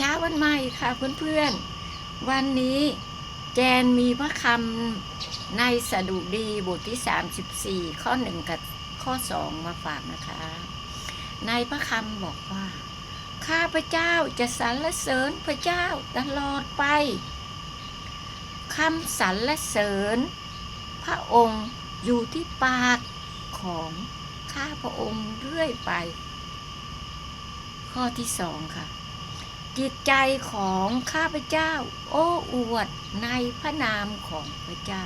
ช้าวันใหม่ค่ะเพื่อนๆ วันนี้แจนมีพระคำในสดุดีบทที่ 34 ข้อ 1 กับข้อ 2 มาฝากนะคะ ในพระคำบอกว่า ข้าพระเจ้าจะสรรเสริญพระเจ้าตลอดไปคำสรรเสริญ พระองค์อยู่ที่ปากของข้าพระองค์เรื่อยไป ข้อที่สองค่ะ จิตใจของข้าพเจ้า โอ้อวดในพระนามของพระเจ้า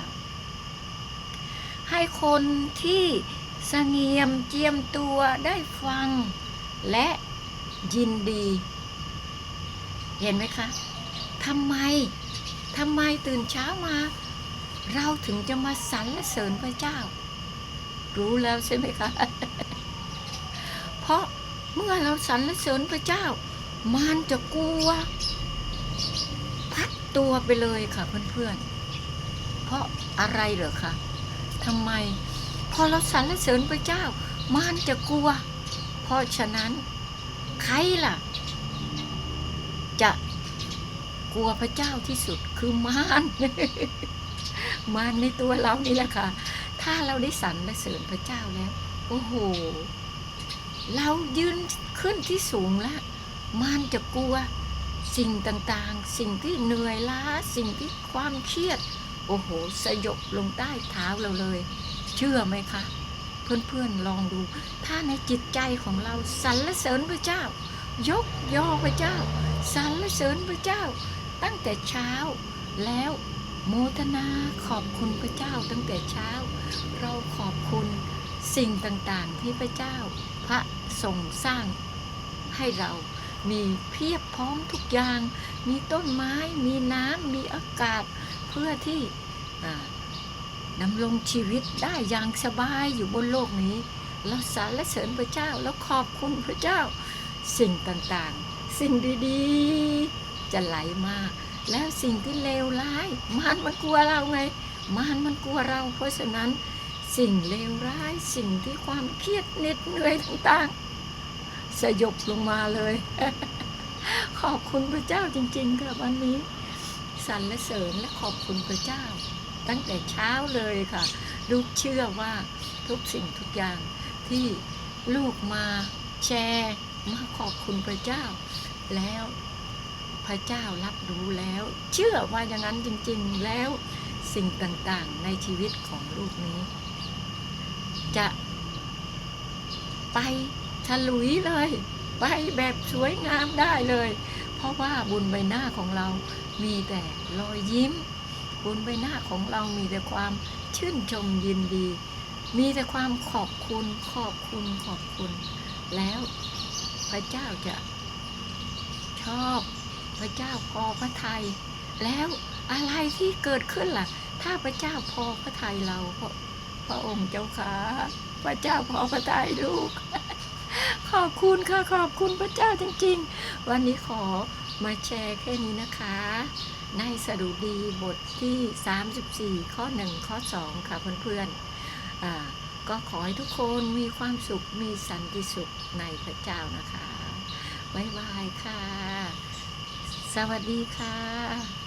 ให้คนที่สงเงียมเจียมตัวได้ฟังและยินดี เห็นไหมคะทำไมทำไมตื่นเช้ามา เราถึงจะมาสรรเสริญพระเจ้า รู้แล้วใช่ไหมคะ เพราะเมื่อเราสรรเสริญพระเจ้า มันจะกลัว พัดตัวไปเลยค่ะเพื่อนๆ เพราะอะไรเหรอคะทำไม พอเราสรรเสริญพระเจ้า มันจะกลัว เพราะฉะนั้น ใครล่ะ จะกลัวพระเจ้าที่สุดคือมารมารในตัวเรานี่แหละค่ะ ถ้าเราได้สรรเสริญพระเจ้าแล้ว โอ้โห เรายืนขึ้นที่สูงแล้ว มันจะกลัวสิ่งต่างๆ สิ่งที่เหนื่อยล้า สิ่งที่ความเครียด โอ้โห สยบลงใต้เท้าเราเลย เชื่อไหมคะ เพื่อนๆลองดู ถ้าในจิตใจของเราสรรเสริญพระเจ้า ยกย่อพระเจ้าสรรเสริญพระเจ้า ตั้งแต่เช้า แล้วโมทนาขอบคุณพระเจ้าตั้งแต่เช้า เราขอบคุณสิ่งต่างๆที่พระเจ้า พระทรงสร้างให้เรา มีเพียบพร้อมทุกอย่าง มีต้นไม้ มีน้ำ มีอากาศ เพื่อที่ดำรงชีวิตได้อย่างสบายอยู่บนโลกนี้ เราสรรเสริญพระเจ้า แล้วขอบคุณพระเจ้า สิ่งต่างๆ สิ่งดีๆ จะไหลมา แล้วสิ่งที่เลวร้าย มันมันกลัวเราไง มันมันกลัวเรา เพราะฉะนั้นสิ่งเลวร้าย สิ่งที่ความเครียดเหน็ดเหนื่อยต่างๆ สยบลงมาเลย ขอบคุณพระเจ้าจริง ๆ ค่ะวันนี้สรรเสริญและขอบคุณพระเจ้า ตั้งแต่เช้าเลยค่ะ ลูกเชื่อว่าทุกสิ่งทุกอย่างที่ลูกมาแชร์มาขอบคุณพระเจ้า แล้วพระเจ้ารับรู้แล้ว เชื่อว่าอย่างนั้นจริง ๆ แล้วสิ่งต่างๆในชีวิตของลูกนี้ จะไป ฉลุยเลย ไปแบบสวยงามได้เลย เพราะว่าบนใบหน้าของเรามีแต่รอยยิ้ม บนใบหน้าของเรามีแต่ความชื่นชมยินดี มีแต่ความขอบคุณขอบคุณขอบคุณ แล้วพระเจ้าจะชอบพระเจ้าพอพระทัยแล้วอะไรที่เกิดขึ้นล่ะ ถ้าพระเจ้าพอพระทัยเราพระพระองค์เจ้าค่ะพระเจ้าพอพระทัยลูก ขอบคุณค่ะ ขอบคุณพระเจ้าจริง ๆ วันนี้ขอมาแชร์แค่นี้นะคะ ในสดุดีบทที่ 34 ข้อ 1 ข้อ 2 ค่ะเพื่อนๆก็ขอให้ทุกคนมีความสุขมีสันติสุขในพระเจ้านะคะบ๊ายบายค่ะ สวัสดีค่ะ